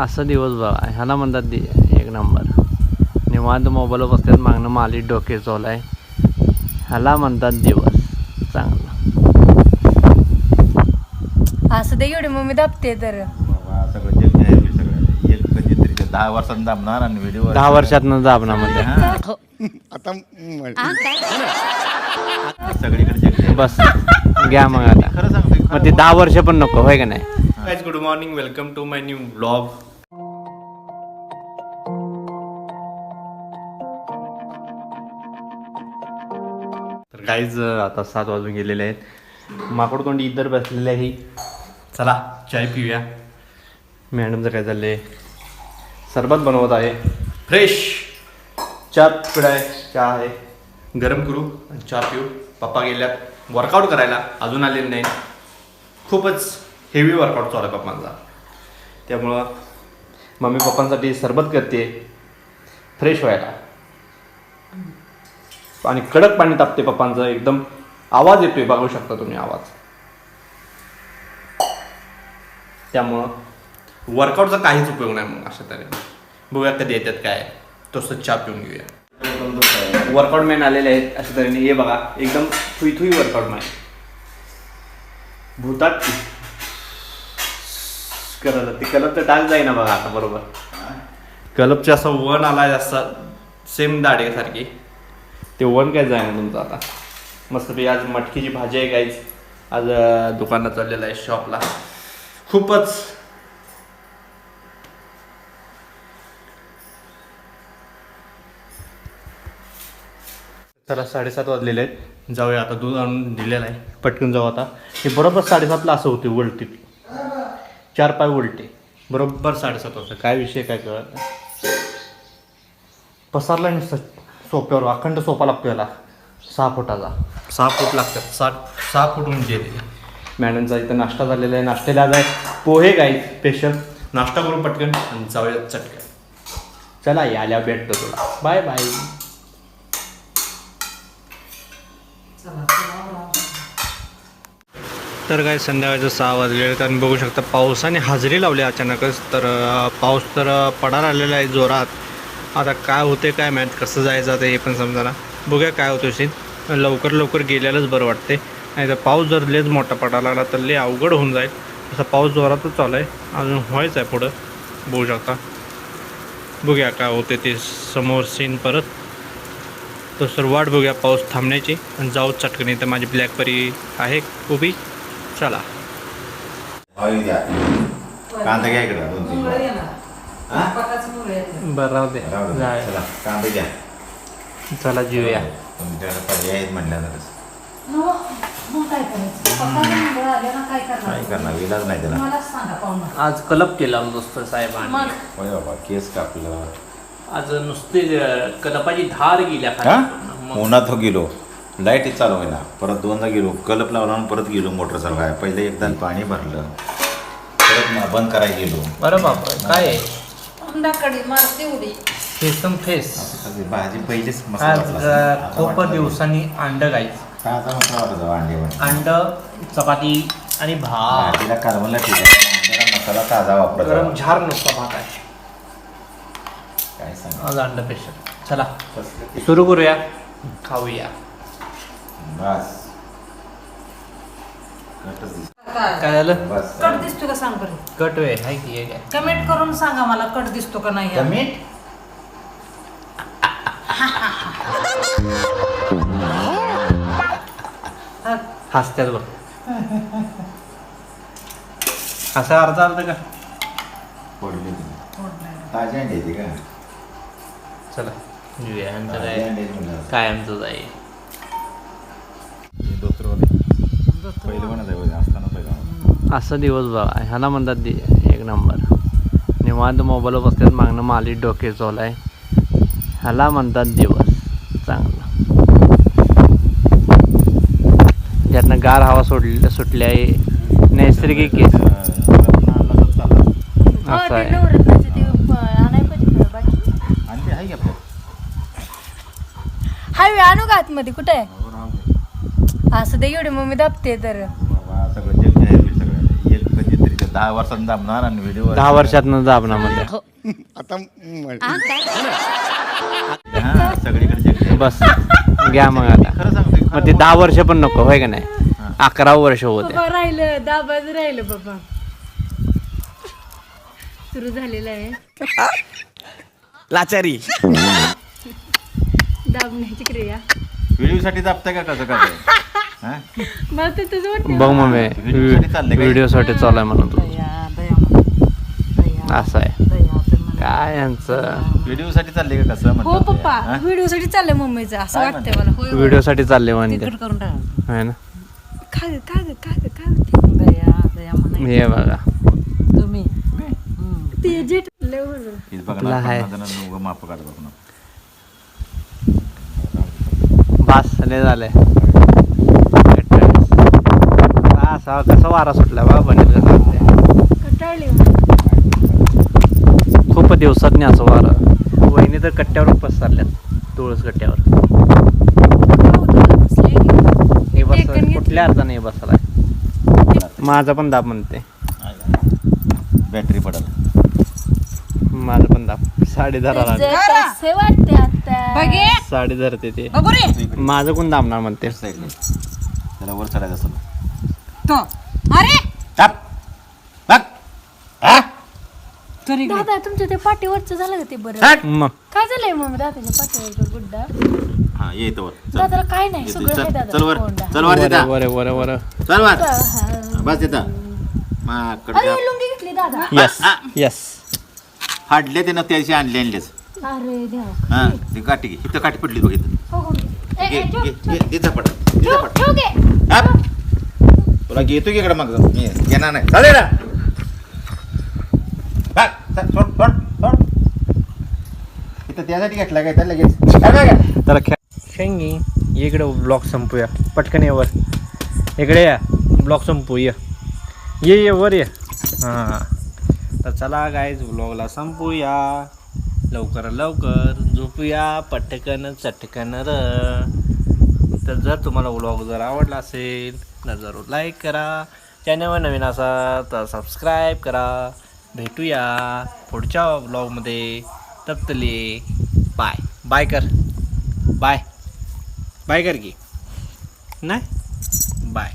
असं दिवस बघा ह्याला म्हणतात दि एक नंबर. निवांत मोबाईलवर बसतात मागणं माली डोके चोलाय ह्याला म्हणतात दिवस. चांगला. असं दे एवढी मम्मी दाबते तर. बाबा सगळं जग जाहीर होईल सगळं. एक कधीतरी ते दहा वर्षांनी दाबणार आणि व्हिडिओ दहा वर्षातनं दाबणामध्ये आता म- सगळीकडे बस. घ्या मग आता. मग ते दहा वर्ष पण नको होय का नाही? Good morning welcome to my new blog तर काहीच आता सात वाजून गेलेले आहेत. माकडतोंडी इतर बसलेले आहे. चला चाय पिऊया. मॅडमचं काय चाललंय? सरबत बनवत आहे. फ्रेश चहा पिढाय चहा आहे. गरम करू आणि चहा पिऊ. पप्पा गेल्यात. वर्कआउट करायला. अजून आलेले नाही खूपच हेवी वर्कआउट चालू आहे पप्पांचा. त्यामुळं मम्मी पप्पांसाठी सरबत करते फ्रेश व्हायला. आणि कडक पाणी तापते पप्पांचं एकदम आवाज येतोय बघू शकता तुम्ही आवाज. त्यामुळं वर्कआउटचा काहीच उपयोग नाही मग अशा तऱ्हेने. बघूया कधी येतात काय तसं चहा पिऊन घेऊया. वर्कआउट मॅन आलेले आहेत अशा तऱ्हेने. हे बघा एकदम थुई वर्कआउट मॅन भूतात करत ते कलप तर डाग जाईना बघा आता बरोबर. कलपचे असं वन आला असं सेम दाढे सारखी ते वन काय जाईना तुमचं आता. मस्त आज मटकीची भाजी आहे काहीच आज दुकानात चाललेलं आहे शॉपला खूपच. चला साडेसात वाजलेले आहेत. जाऊया आता दूध आणून दिलेलं आहे. पटकन जाऊ आता. हे बरोबर साडेसातला असं होते उलटीत चार पाय उलटे. बरोबर साडेसात वाजता. काय विषय काय कळत नाही. पसारला नुसतं सोप्यावर अखंड सोपा लागतो याला. सहा फुटाचा. सहा फूट लागतात. सात सहा फूट उंची येते मॅडमचा इथं नाश्ता झालेला आहे. नाश्त्याला आज आहे पोहे गाई स्पेशल नाश्ता करून पटकन आणि जाऊया चटकन चला या आल्यावर भेटतो तुला. बाय बाय तर काय संध्याकाळचं सहा वाजले तर आणि बघू शकता पावसाने हजेरी लावली अचानकच. तर पाऊस तर पडायला आलेला आहे जोरात. आता काय होते काय माहीत कसं जायचं आता हे पण समजा बघूया काय होतं सीन लवकर लवकर गेल्यालाच बरं वाटते नाही तर पाऊस जर लेच मोठा पडायला लागला तर ले अवघड होऊन जाईल. तसा पाऊस जोरातच चालू आहे. अजून व्हायचं आहे पुढं. बघू शकता. बघूया काय होते ते समोर सीन परत. तर सर वाट बघूया पाऊस थांबण्याची. आणि जाऊ चटकन इथं माझी ब्लॅकबरी आहे उभी. चला. कांदा घ्या इकडे दोन तीन. हा? बरं राहू दे. चला कांदा घ्या. चला जीवया. तुमच्याकडे पर्याय आहेत काय करणार? इलाज नाही त्याला. आज कलप केला नुसतं साहेबांनी. होय बाबा केस कापलं. आज नुसते अं, कलपाची धार गेल्या हा? खाली. मग उन्हात हो गेलो. लाइट चालू होईना. परत दोनदा गेलो कलप लावला परत गेलो मोटर चालवाय पहिले एकदा पाणी भरलं परत बंद करायला गेलो. बरं बाप काय आहे? अंडाकडी मारते उडी. फेसम फेस. असं भाजी पहिलीच मसाला आज वाटला अं, असेल. आता खूप वाटलं. दिवसांनी अंड गायच ताजा मसाला वाटत अंडे अंड चपाती आणि भात. भाजीला कारवला ठीक आहे. पण अंड्याला मसाला ताजा वापरत गरम जावा. झार नुसता भात आहे. काय सांग? आज अंड पेशल चला. सुरू करूया. खाऊया. बस. कटच दिस- काय झालं? बस. कट दिसतो का सांग बरं? कट वे हाय की हे काय? कमेंट करून सांगा मला कट दिसतो का नाही यार. हा, हसत्यात बघ. असा अर्थ अर्थ का? फोडली ती. फोडलंय. ताजी अंडी येते का? चला ताजी काय? अंडी आहेत म्हणलं. काय आमचं आहे असं दिवस बघा. ह्याला म्हणतात दि एक नंबर. निवांत मोबाईलवर बसतात मागणं माली डोके चोलाय. ह्याला म्हणतात दिवस. चांगला. त्यातनं गार हवा सोडली सुटली आहे नैसर्गिक आहे. हो, असं आहे. हायवे आणू का आतमध्ये? कुठे आहे. असं दे एवढी मम्मी दाबते तर. बाबा सगळं जग जाहीर होईल सगळं. एक दहा वर्षात दाबणार आणि व्हिडिओ दहा वर्षातनं दाबना म्हणजे आता म- सगळीकडे. बस. घ्या मग आता. खरं सांगतोय मग ते दहा वर्ष पण नको होय का नाही? अकरा वर्ष होते बाबा राहिलं. दाबाच राहिलं बाबा. सुरू झालेलं आहे. लाचारी. दाबण्याची क्रिया. व्हिडिओ साठी दाबताय का कसं काय? हा? मला तुझं बघ मग व्हिडिओसाठी काय? व्हिडिओ साठी चालू आहे म्हणून तू. असं आहे. काय यांचं? व्हिडिओ साठी चालले का कसं हो ते? पप्पा? व्हिडिओ साठी चाललंय मम्मीचं असं काय वाटतंय मला. व्हिडिओ साठी चालले म्हणते टाक. आहे ना? खा ग खा ग हे बघा. ते. हे आपला ना, आहे. पन्नास जणांना उभं माप काढत बघ ना. बास लय झालंय. हा कसा वारा सुटला बा बनेल कसं कंटाळली खूप दिवसात नाही असं वारं. वहिनी तर कट्ट्यावर पसरल्यात तुळस कट्ट्यावर. हे बस. कुठल्या अर्थाने हे बसलाय? माझा पण दाब म्हणते. बॅटरी पडल. माझा पण दाब. साडी कसे आता? साडी धरते ते. माझं कोण दाबणार म्हणते? त्याला वर चढायचं असं अरे! टाप टाप हा? दादा तुमच्या ते पाठीवरचं झालं का ते बरं? हट. मग. काय झालंय मग दादाच्या पाठीवरचं गुड्डा? हा ये इथं वर. चल. दादाला काय नाही सगळं चल, आहे चल दादा वर कोंडा. चल वर वर तिथं वर वर वर. चल वर. हा. बस तिथं माकडे अरे लुंगी घेतली दादा. यस यस फाडले ते ना त्याशी आणले आणलेच अरे देवा. हा ती काठी घे. इथं काठी पडली बघ इथं. हो, हो. ए, घे ए, ठेव, घे घे दे झपाट दे ठेव, झपाट. ठेव घे. हाप. तुला घेतो की इकडे मग? मी घेणार नाही. चालेल ना. बघ, सोड सोड सोड. इथं त्यासाठी घेतला काय? त्या लगेच. काय बघ. तर खेंगी इकडे ब्लॉक संपूया पटकन ये वर. इकडे या. ब्लॉक संपू ये. ये ये वर ये. हां. तर चला गाईज ब्लॉगला संपूया. लवकर लवकर झोपूया. पटकन चटकन र. तर जर तुम्हाला व्लॉग जर आवडला असेल तर जरूर लाईक करा. चॅनलवर नवीन असा तर सबस्क्राईब करा. भेटूया पुढच्या ब्लॉगमध्ये तप्तले बाय बाय कर. बाय बाय कर की. नाही? बाय